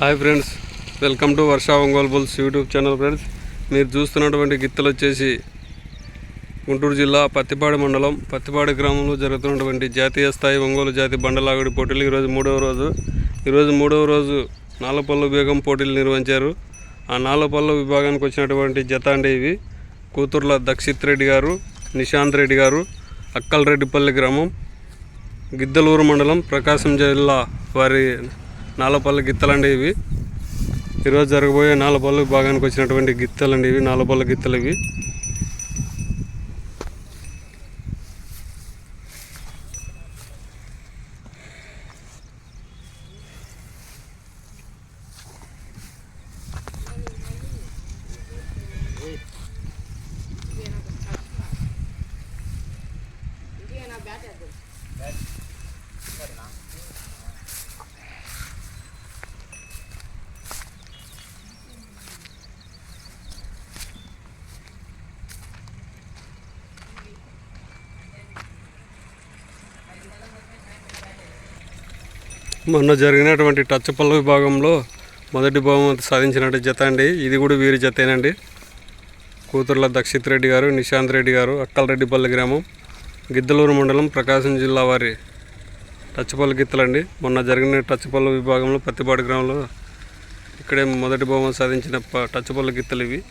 Hi friends welcome to Varsha Ongole bulls YouTube channel friends. మీరు చూస్తున్నటువంటి గిత్తలు వచ్చేసి గుంటూరు జిల్లా పత్తిపాడు మండలం పత్తిపాడు గ్రామంలో జరుగుతున్నటువంటి జాతీయ స్థాయి ఒంగోలు జాతి బండలాగుడి పోటీలు ఈరోజు మూడవ రోజు. ఈరోజు మూడవ రోజు నాలపల్లు బేగం పోటీలు నిర్వహించారు. ఆ నాలపల్లు విభాగానికి వచ్చినటువంటి జత అండి ఇవి. కూతుర్ల దక్షిత్ రెడ్డి గారు నిశాంత్ రెడ్డి గారు అక్కలరెడ్డిపల్లి గ్రామం గిద్దలూరు మండలం ప్రకాశం జిల్లా వారి నాలపల్లి గిత్తలండి ఇవి. ఈరోజు జరగబోయే నాలపల్లి భాగానికి వచ్చినటువంటి గిత్తలండి ఇవి నాలపల్లి గిత్తలు ఇవి. మొన్న జరిగినటువంటి టచ్ పల్ల విభాగంలో మొదటి బహుమతి సాధించినట్టు జత అండి. ఇది కూడా వీరి జతేనండి. కూతుర్ల దక్షిత్ రెడ్డి గారు నిశాంత్ రెడ్డి గారు అక్కలరెడ్డిపల్లి గ్రామం గిద్దలూరు మండలం ప్రకాశం జిల్లా వారి టచ్పల్లి గిత్తలండి. మొన్న జరిగిన టచ్పల్లి విభాగంలో పత్తిపాడు గ్రామంలో ఇక్కడే మొదటి బహుమతి సాధించిన ప- టచ్పల్లి గిత్తలు ఇవి.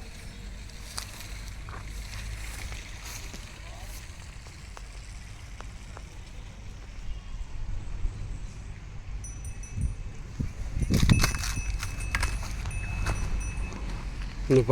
Ну,